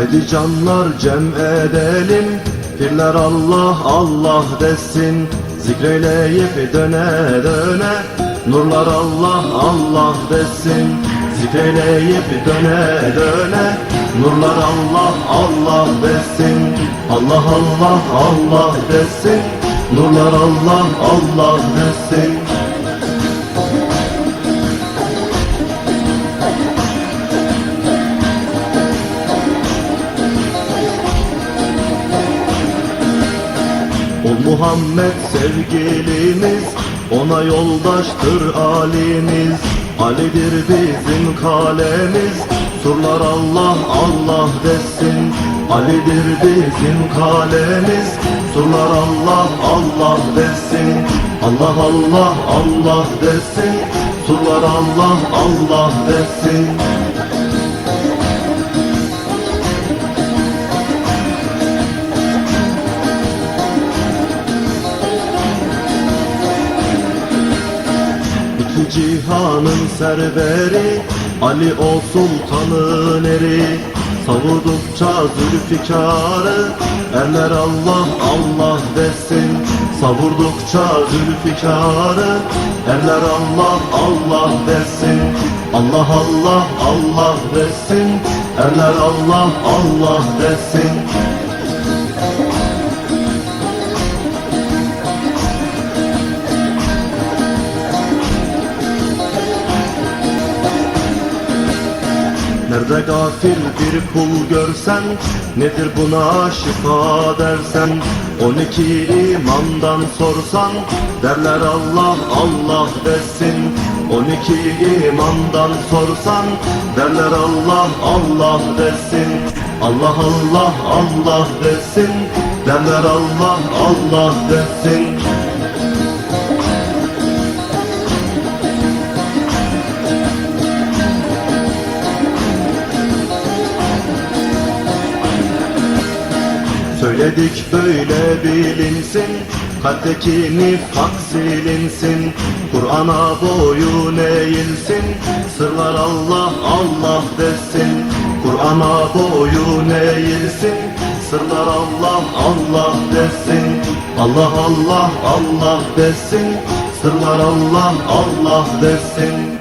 Hadi canlar cem edelim Pirler Allah Allah desin. Zikreyleyip döne döne Nurlar Allah Allah desin. Zikreyleyip döne döne Nurlar Allah Allah desin. Allah Allah Allah desin. Nurlar Allah Allah desin Muhammed sevgilimiz Ona yoldaştır alimiz Ali'dir bizim kalemiz Surlar Allah Allah desin. Ali'dir bizim kalemiz Surlar Allah Allah desin. Allah Allah Allah desin Surlar Allah Allah desin İki cihanın serveri Ali o sultanın eri Savurdukça zülfikarı Erler Allah Allah desin. Savurdukça zülfikarı Erler Allah Allah desin. Allah Allah Allah desin. Erler Allah Allah desin Nerede gafil bir kul görsen Nedir buna şifa dersen? On iki imamdan sorsan Derler Allah Allah desin. On iki imamdan sorsan Derler Allah Allah desin. Allah Allah Allah desin. Derler Allah Allah desin Söyledik böyle bilinsin. Kalpteki nifak silinsin. Kur'an'a boyun eğilsin. Sırlar Allah Allah desin. Kur'an'a boyun eğilsin. Sırlar Allah Allah desin. Allah Allah Allah desin. Sırlar Allah Allah desin